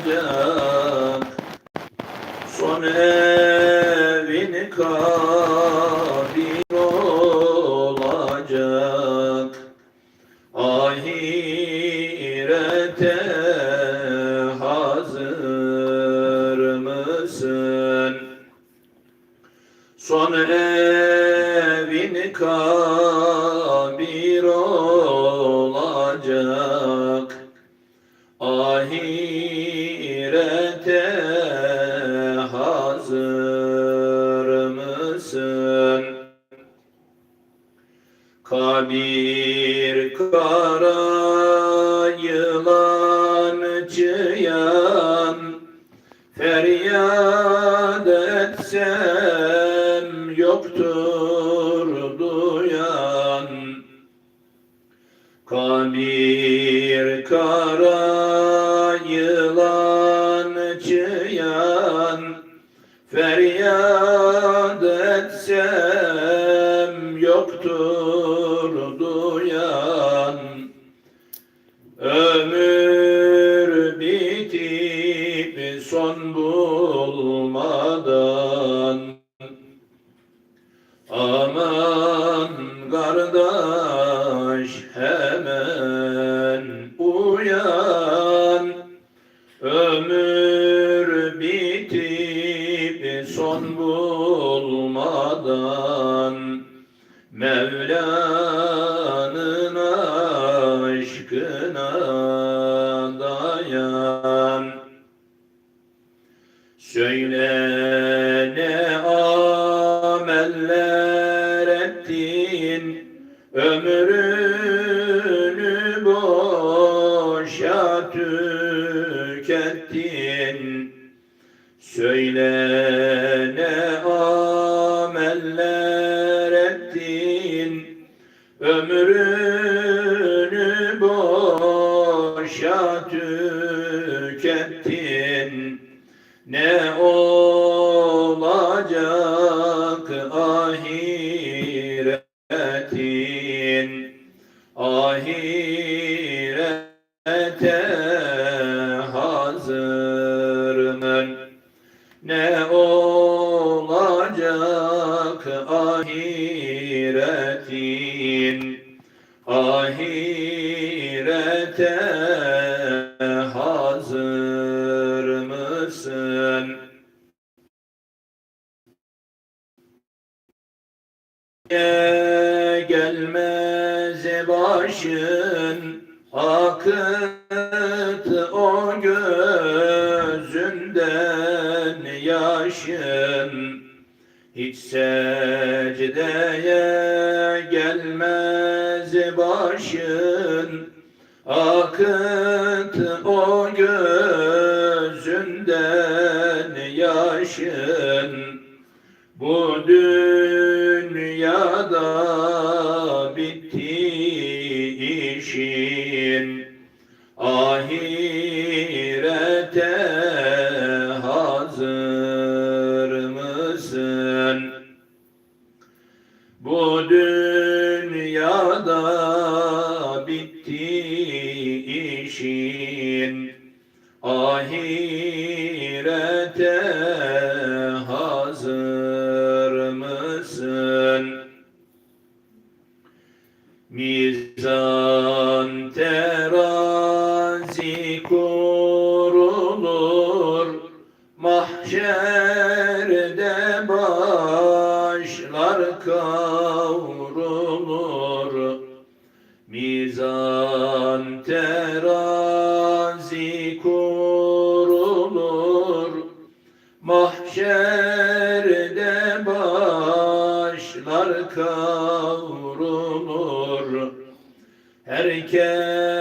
yıkılacak Son evin kabir olacak Ahirete hazır mısın? Son evin kabir olacak Kabir kara yılan çıyan Feryat etsem yoktur duyan. Kabir kara yılan çıyan Feryat etsem duyan Ömür bitip son bulmadan. Aman kardeş hemen uyan. Ömür bitip son bulmadan. Mevla'nın Söyle ameller ettin Ömrünü boşa tükettin. Söyle ameller ettin Ömrünü boşa tükettin. Ne ahiretin ahirete hazır mı? Ne olacak başın akıt o gözünden yaşın. Hiç secdeye gelmez başın. Akıt o gözünden yaşın. Bu dünyada Ahirete hazır mısın? Mizan terazi başlar kavrulur Herkese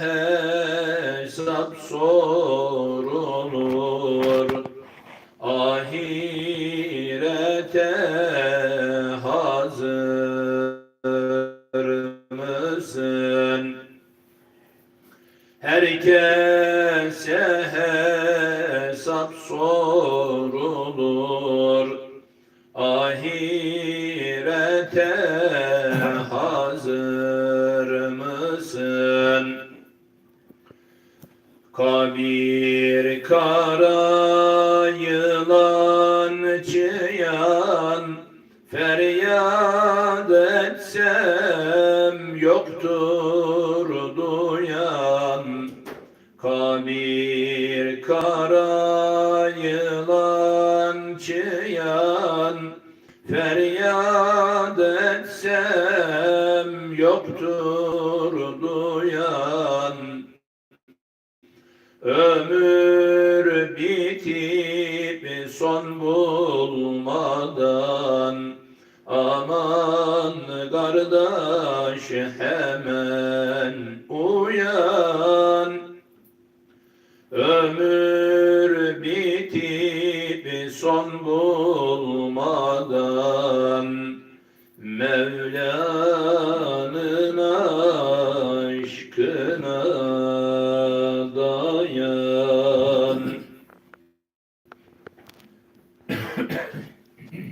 hesap sorulur. Ahirete hazır mısın? Herkese hesap sorulur mısın? Kabir kara yılan çıyan Feryat etsem yoktur duyan Kabir kara yılan çıyan yoktur duyan. Ömür bitip son bulmadan Aman kardeş hemen uyan. Ömür bitip son bulmadan